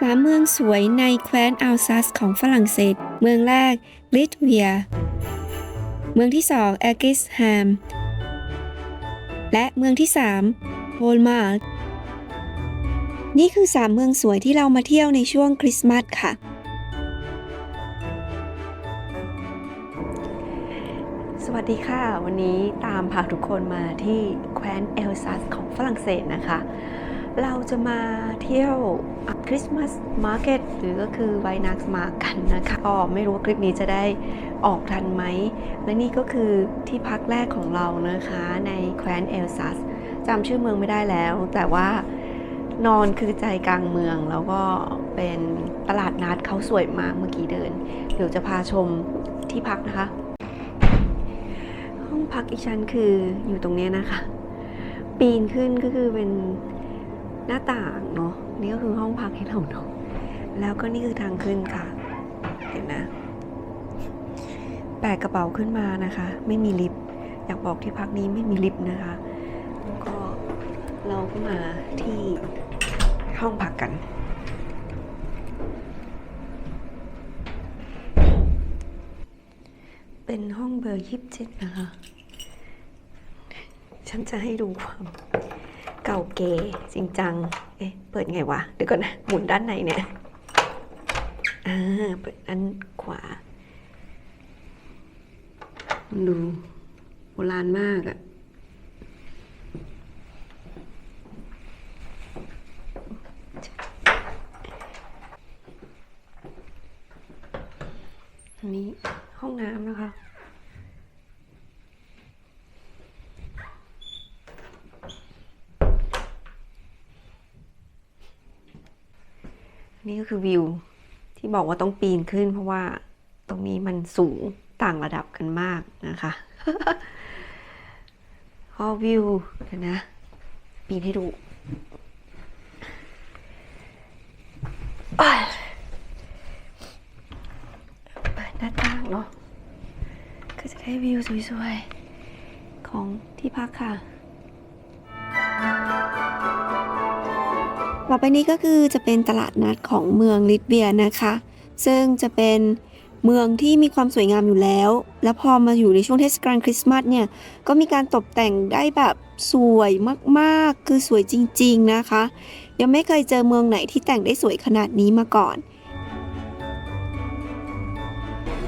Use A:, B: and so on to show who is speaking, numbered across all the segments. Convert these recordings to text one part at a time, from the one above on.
A: สามเมืองสวยในแคว้นอัลซัสของฝรั่งเศส เมืองแรกลิทเวีย เมืองที่สองแอกิสแฮม และเมืองที่สามโฮลมาร์นี่คือสามเมืองสวยที่เรามาเที่ยวในช่วงคริสต์มาสค่ะ สวัสดีค่ะ วันนี้ตามพาทุกคนมาที่แคว้นเอลซัสของฝรั่งเศสนะคะ เราจะมาเที่ยว คริสต์มาสมาร์เก็ตหรือก็คือไวนักส์มากันนะคะก็ไม่รู้ว่าคลิปนี้จะได้ออกทันไหม และนี่ก็คือที่พักแรกของเรานะคะในแคว้นเอลซัสจำชื่อเมืองไม่ได้แล้ว แต่ว่านอนคือใจกลางเมืองแล้วก็เป็นตลาดนัดเขาสวยมากเมื่อกี้เดิน เดี๋ยวจะพาชมที่พักนะคะ ห้องพักอีชั้นคืออยู่ตรงนี้นะคะ ปีนขึ้นก็คือเป็น หน้าต่างเนาะนี่ก็คือห้องพักให้เราเนาะแล้วก็นี่คือทางขึ้นค่ะ เห็นนะแบกกระเป๋าขึ้นมานะคะ ไม่มีลิฟต์อยากบอกที่พักนี้ไม่มีลิฟต์นะคะ ก็เราก็มาที่ห้องพักกันเป็นห้องเบอร์ยี่สิบเจ็ดนะคะ ฉันจะให้ดูความ เก่าเก๋จริงจัง เอ๊ะ เปิดไงวะ เดี๋ยวก่อนนะ หมุนด้านในเนี่ย อ่า เปิดด้านขวา ดู โบราณมากอะอันนี้ห้องน้ำนะคะ นี่ก็คือวิวที่บอกว่าต้องปีนขึ้น เพราะว่าตรงนี้มันสูงต่างระดับกันมากนะคะพอวิวนะ ปีนให้ดูเปิดหน้าต่างเนาะก็จะได้วิวสวยๆ ของที่พักค่ะ ต่อไปนี้ก็คือจะเป็นตลาดนัดของเมืองลิทเวียนะคะ ซึ่งจะเป็นเมืองที่มีความสวยงามอยู่แล้ว แล้วพอมาอยู่ในช่วงเทศกาลคริสต์มาสเนี่ย ก็มีการตกแต่งได้แบบสวยมากๆ คือสวยจริง ๆนะคะ ยังไม่เคยเจอเมืองไหนที่แต่งได้สวยขนาดนี้มาก่อน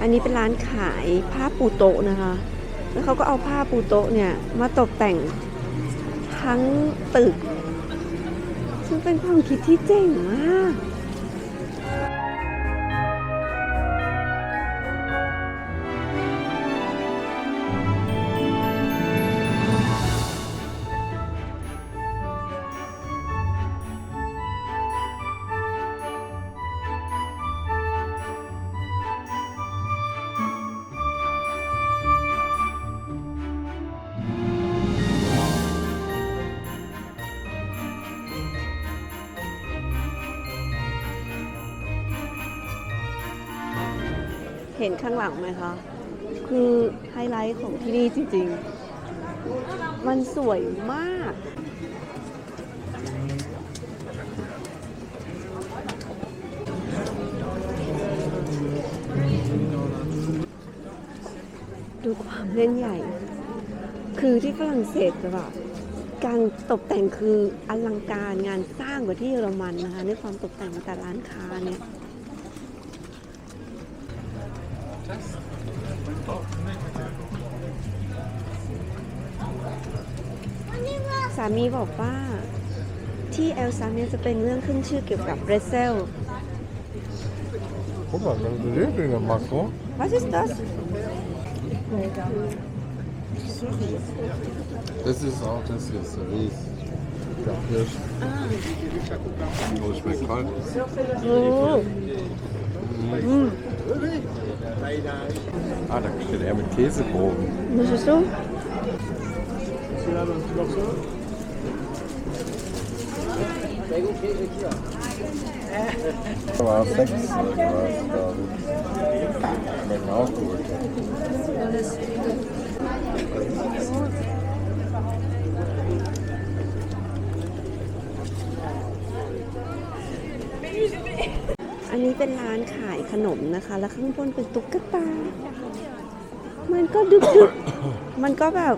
A: อันนี้เป็นร้านขายผ้าปูโต๊ะนะคะ แล้วเขาก็เอาผ้าปูโต๊ะเนี่ยมาตกแต่งทั้งตึก ซึ่งเป็นความคิดที่เจ๋งมาก ห็นข้างหลังไหมคะ คือไฮไลท์ของที่นี่จริงๆ มันสวยมาก ดูความเล่นใหญ่ คือที่ฝรั่งเศสแบบการตกแต่งคืออลังการงานสร้างกว่าที่เยอรมันนะคะในความตกแต่งแต่ร้านค้าเนี่ย สามีบอกว่าที่เอลซัสเนี่ยจะเป็นเรื่องขึ้นชื่อเกี่ยวกับเบรเซล
B: Guck mal, wenn du Regenringe machst, so.
A: What is that
B: Das ist auch das hier, ist der Ries. Der Hirsch. Oh, schmeckt kalt.
A: อืม
B: Ah, da steht er mit Käsebogen.
A: Möchtest du?
B: Da war sechs irgendwas, glaube ich. Schmecken auch gut.
A: อันนี้เป็นร้านขายขนมนะคะ แล้วข้างบนเป็นตุ๊กตา มันก็ดึกดึกๆมันก็แบบ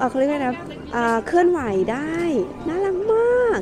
A: เออเขาเรียกว่าไงนะอ่าเคลื่อนไหวได้ น่ารักมาก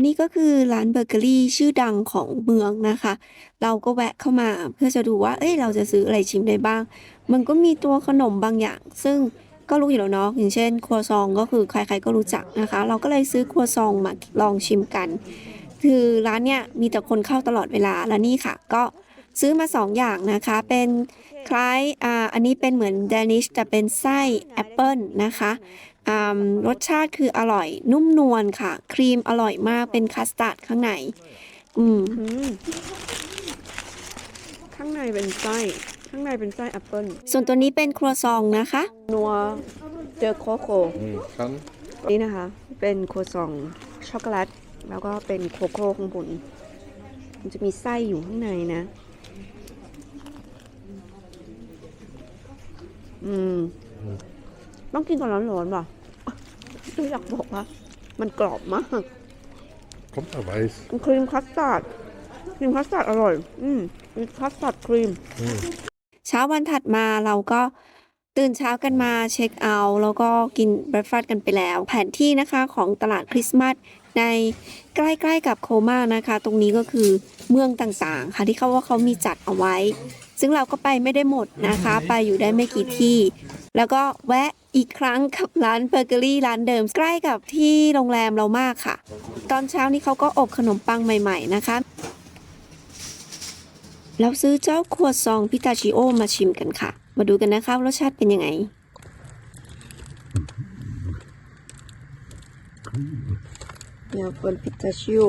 A: นนี้ก็คือร้านเบเกอรี่ชื่อดังของเมืองนะคะ เราก็แวะเข้ามาเพื่อจะดูว่า เอ้ย เราจะซื้ออะไรชิมได้บ้าง มันก็มีตัวขนมบางอย่าง ซึ่งก็รู้อยู่แล้วเนาะ อย่างเช่น ครัวซองก็คือใครๆก็รู้จักนะคะ เราก็เลยซื้อครัวซองมาลองชิมกัน คือร้านเนี้ยมีแต่คนเข้าตลอดเวลา แล้วนี่ค่ะ ก็ซื้อมาสองอย่างนะคะ เป็นคล้าย อ่า อันนี้เป็นเหมือนเดนิชแต่เป็นไส้แอปเปิลนะคะ รสชาติคืออร่อย นุ่มนวลค่ะ ครีมอร่อยมากเป็นคัสตาร์ดข้างใน อืม ข้างในเป็นไส้ ข้างในเป็นไส้แอปเปิลส่วนตัวนี้เป็นครัวซองนะคะ นัวเดอโคโค
B: Mm, kan.
A: นี่นะคะ เป็นครัวซองช็อกโกแลต แล้วก็เป็นโคโค่ข้างบนมันจะมีไส้อยู่ข้างในนะ อืม ต้องกินก่อนร้อนๆป่ะคืออยากบอกว่า มันกรอบมาก
B: Kommt da weiß.
A: ครีมคัสตาร์ดครีมคัสตาร์ดอร่อย อืมมีคัสตาร์ดครีม
B: Mm.
A: เช้าวันถัดมาเราก็ตื่นเช้ากันมาเช็คเอาท์แล้วก็กินเบรคฟาสต์กันไปแล้ว แผนที่นะคะของตลาดคริสต์มาสในใกล้ๆกับโคมานะคะ ตรงนี้ก็คือเมืองต่างๆ ค่ะที่เขาว่าเขามีจัดเอาไว้ ซึ่งเราก็ไปไม่ได้หมดนะคะ ไปอยู่ได้ไม่กี่ที่ แล้วก็แวะ อีกครั้งกับร้านเบเกอรี่ร้านเดิมใกล้กับที่โรงแรมเรามากค่ะ ตอนเช้านี้เขาก็อบขนมปังใหม่ ๆ นะคะ เราซื้อเจ้าครัวซองพิตาชิโอมาชิมกันค่ะ มาดูกันนะคะรสชาติเป็นยังไงเนี่ยเป็นพิตาชิโอ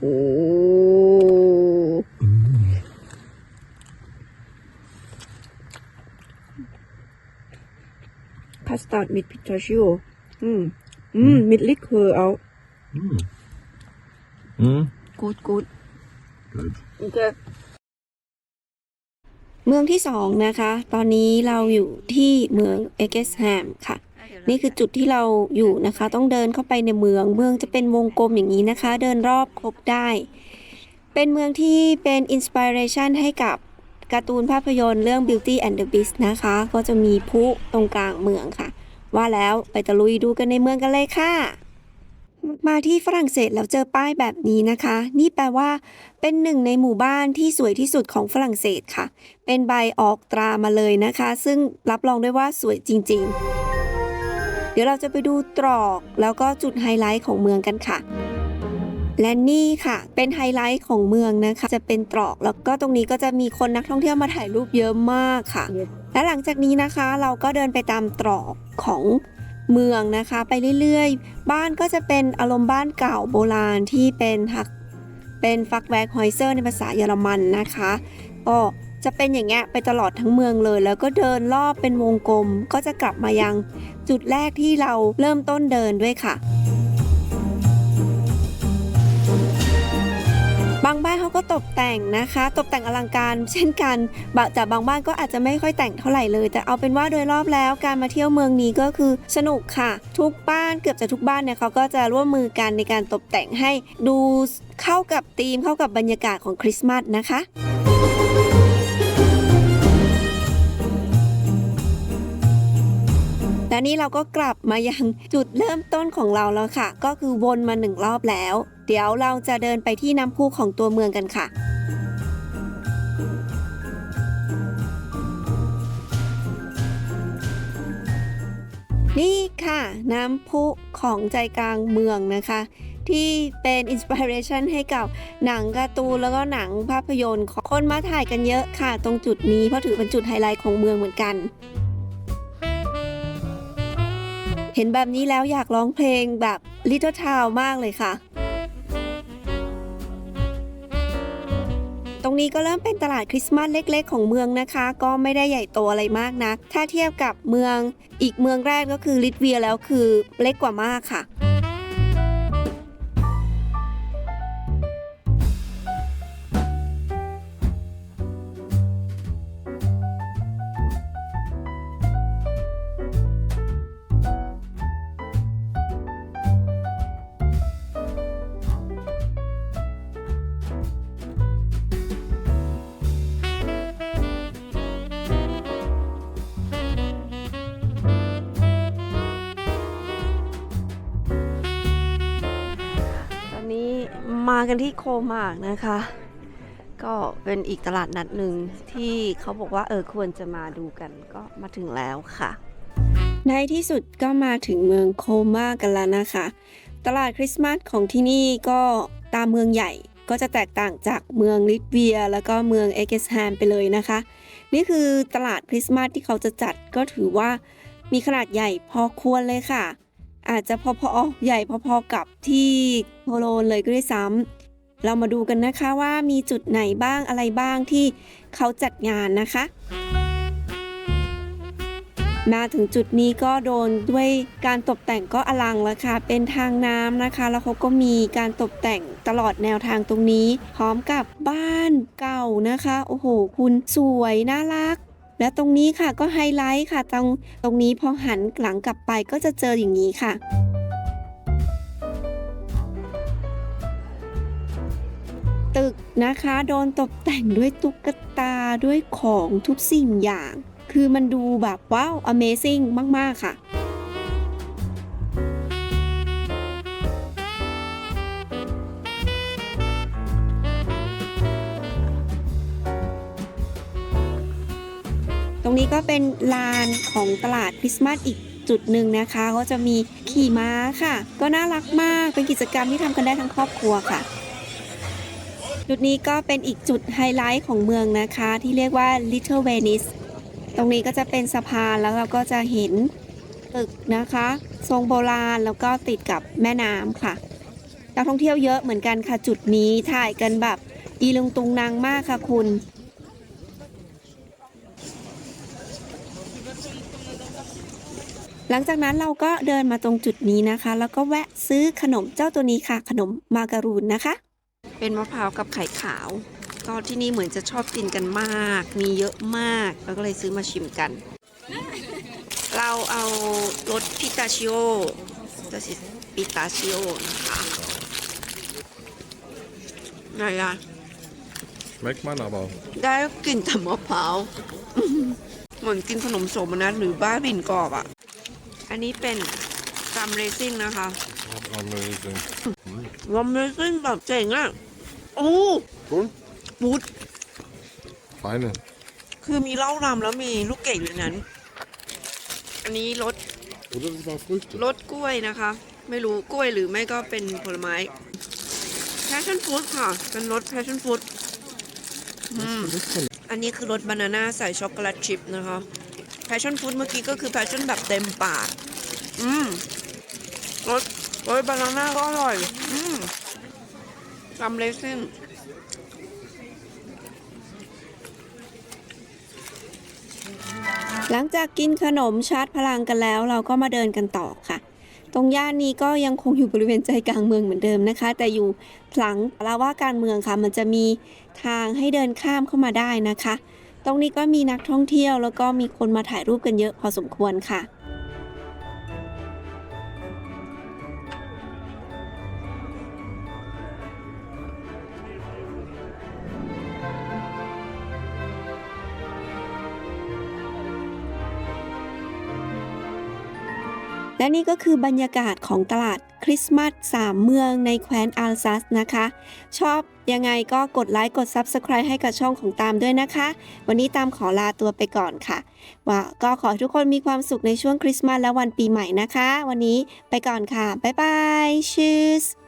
A: โอ้ คัสตาร์ดมิดพิตาชิโออืมอืมมิดลิคเคอร์เอา
B: Mm.
A: กูดกูด
B: Good.
A: โอเคเมืองที่สองนะคะ ตอนนี้เราอยู่ที่เมืองเอเกสแฮมค่ะ นี่คือจุดที่เราอยู่นะคะ ต้องเดินเข้าไปในเมือง เมืองจะเป็นวงกลมอย่างนี้นะคะ เดินรอบครบได้ เป็นเมืองที่เป็นอินสปิเรชันให้กับ การ์ตูนภาพยนตร์เรื่อง Beauty and the Beast นะคะ ก็จะมีพลุตรงกลางเมืองค่ะ ว่าแล้วไปตะลุยดูกันในเมืองกันเลยค่ะ มาที่ฝรั่งเศสแล้วเจอป้ายแบบนี้นะคะ นี่แปลว่า เป็นหนึ่งในหมู่บ้านที่สวยที่สุดของฝรั่งเศสค่ะ เป็นใบออกตรามาเลยนะคะ ซึ่งรับรองได้ว่าสวยจริง ๆ เดี๋ยวเราจะไปดูตรอกแล้วก็จุดไฮไลท์ของเมืองกันค่ะ และนี่ค่ะ เป็นไฮไลท์ของเมืองนะคะ จะเป็นตรอกแล้วก็ตรงนี้ก็จะมีคนนักท่องเที่ยวมาถ่ายรูปเยอะมากค่ะ และหลังจากนี้นะคะ เราก็เดินไปตามตรอกของเมืองนะคะ ไปเรื่อยๆ บ้านก็จะเป็นอารมณ์บ้านเก่าโบราณที่เป็นหักเป็นฟักแวกฮอยเซอร์ในภาษาเยอรมันนะคะก็จะเป็นอย่างเงี้ยไปตลอดทั้งเมืองเลย แล้วก็เดินรอบเป็นวงกลม ก็จะกลับมายังจุดแรกที่เราเริ่มต้นเดินด้วยค่ะ บางบ้านเขาก็ตกแต่งนะคะ ตกแต่งอลังการ เช่นกันบแต่บางบ้านก็อาจจะไม่ค่อยแต่งเท่าไหร่เลย แต่เอาเป็นว่าโดยรอบแล้วการมาเที่ยวเมืองนี้ก็คือสนุกค่ะ ทุกบ้านเกือบจะทุกบ้านเนี่ยเขาก็จะร่วมมือกันในการตกแต่งให้ดูเข้ากับธีมเข้ากับบรรยากาศของคริสต์มาสนะคะ และนี่เราก็กลับมายังจุดเริ่มต้นของเราแล้วค่ะ ก็คือวนมาหนึ่งรอบแล้ว เดี๋ยวเราจะเดินไปที่น้ำพุของตัวเมืองกันค่ะนี่ค่ะน้ำพุของใจกลางเมืองนะคะ ที่เป็นอินสปิเรชันให้กับหนังการ์ตูนแล้วก็หนังภาพยนตร์ของคนมาถ่ายกันเยอะค่ะ ตรงจุดนี้เพราะถือเป็นจุดไฮไลท์ของเมืองเหมือนกัน เห็นแบบนี้แล้วอยากร้องเพลงแบบ Little Town มากเลยค่ะ ตรงนี้ก็เริ่มเป็นตลาดคริสต์มาสเล็กๆ ของเมืองนะคะ ก็ไม่ได้ใหญ่โตอะไรมากนัก ถ้าเทียบกับเมืองอีกเมืองแรกก็คือลิทเวียแล้วคือเล็กกว่ามากค่ะ มากันที่โคมากนะคะ ก็เป็นอีกตลาดนัดหนึ่งที่เขาบอกว่าเออควรจะมาดูกันก็มาถึงแล้วค่ะ ในที่สุดก็มาถึงเมืองโคมากันแล้วนะคะ ตลาดคริสต์มาสของที่นี่ก็ตามเมืองใหญ่ก็จะแตกต่างจากเมืองลิทเวีย แล้วก็เมืองเอเกสแฮมไปเลยนะคะ นี่คือตลาดคริสต์มาสที่เขาจะจัดก็ถือว่ามีขนาดใหญ่พอควรเลยค่ะ อาจจะพอๆใหญ่พอๆกับที่โคโลนเลยก็ได้ซ้ำเรามาดูกันนะคะว่ามีจุดไหนบ้างอะไรบ้างที่เขาจัดงานนะคะ มาถึงจุดนี้ก็โดนด้วยการตกแต่งก็อลังแล้วค่ะ เป็นทางน้ำนะคะ แล้วเขาก็มีการตกแต่งตลอดแนวทางตรงนี้ พร้อมกับบ้านเก่านะคะ โอ้โห คุณสวยน่ารัก และตรงนี้ค่ะก็ไฮไลท์ค่ะ ตรงตรงนี้พอหันหลังกลับไปก็จะเจออย่างนี้ค่ะตึกนะคะโดนตกแต่งด้วยตุ๊กตาด้วยของทุกสิ่งอย่าง คือมันดูแบบว้าว Amazing มาก ๆ ค่ะ รงนี้ก็เป็นลานของตลาดคริสต์มาสอีกจุดหนึ่งนะคะก็จะมีขี่ม้าค่ะ ก็น่ารักมากเป็นกิจกรรมที่ทำกันได้ทั้งครอบครัวค่ะ จุดนี้ก็เป็นอีกจุดไฮไลท์ของเมืองนะคะ ที่เรียกว่า Little Venice ตรงนี้ก็จะเป็นสะพานแล้วเราก็จะเห็นตึกนะคะ ทรงโบราณแล้วก็ติดกับแม่น้ำค่ะนักท่องเที่ยวเยอะเหมือนกันค่ะจุดนี้ถ่ายกันแบบอีลุงตุงนางมากค่ะคุณ หลังจากนั้นเราก็เดินมาตรงจุดนี้นะคะ แล้วก็แวะซื้อขนมเจ้าตัวนี้ค่ะ ขนมมาการูนนะคะ เป็นมะพร้าวกับไข่ขาว ก็ที่นี่เหมือนจะชอบกินกันมาก มีเยอะมากเราก็เลยซื้อมาชิมกัน เราเอารสพิตาชิโอตัวสิปิตาชิโอนะคะไงอะ
B: Schmeckt man aber.
A: ได้กลิ่นแต่มะพร้าว เหมือนกินขนมสมอะนะหรือบ้าบินกรอบอะ อันนี้เป็นกัมเรซิ่งนะคะ
B: Amazing.
A: กัมเรซิ่งแบบเจ๋งอะโอ้
B: Cool.
A: บูด
B: Feine.
A: คือมีเหล้ารำแล้วมีลูกเกดอยู่ในนั้น อันนี้รส
B: Oder das war Früchte.
A: รสกล้วยนะคะ ไม่รู้กล้วยหรือไม่ก็เป็นผลไม้ passion fruit ค่ะ เป็นรส passion fruit อืม อันนี้คือรสบานาน่าใส่ช็อกโกแลตชิพนะคะ passion fruit เมื่อกี้ก็คือ passion แบบเต็มปาก อืมรสรสบานาน่าก็อร่อย อืมทำเลซิ่งหลังจากกินขนมชาร์จพลังกันแล้ว เราก็มาเดินกันต่อค่ะ ตรงย่านนี้ก็ยังคงอยู่บริเวณใจกลางเมืองเหมือนเดิมนะคะ แต่อยู่หลังลาว่าการเมืองค่ะ มันจะมีทางให้เดินข้ามเข้ามาได้นะคะ ตรงนี้ก็มีนักท่องเที่ยวแล้วก็มีคนมาถ่ายรูปกันเยอะพอสมควรค่ะและนี่ก็คือบรรยากาศของตลาดคริสต์มาส3เมืองในแคว้นอัลซัสนะคะ ชอบ ยังไงก็กดไลค์กด Subscribe ให้กับช่องของตามด้วยนะคะ วันนี้ตามขอลาตัวไปก่อนค่ะว่าก็ขอให้ทุกคนมีความสุขในช่วงคริสต์มาสและวันปีใหม่นะคะ วันนี้ไปก่อนค่ะ บ๊ายบายชีส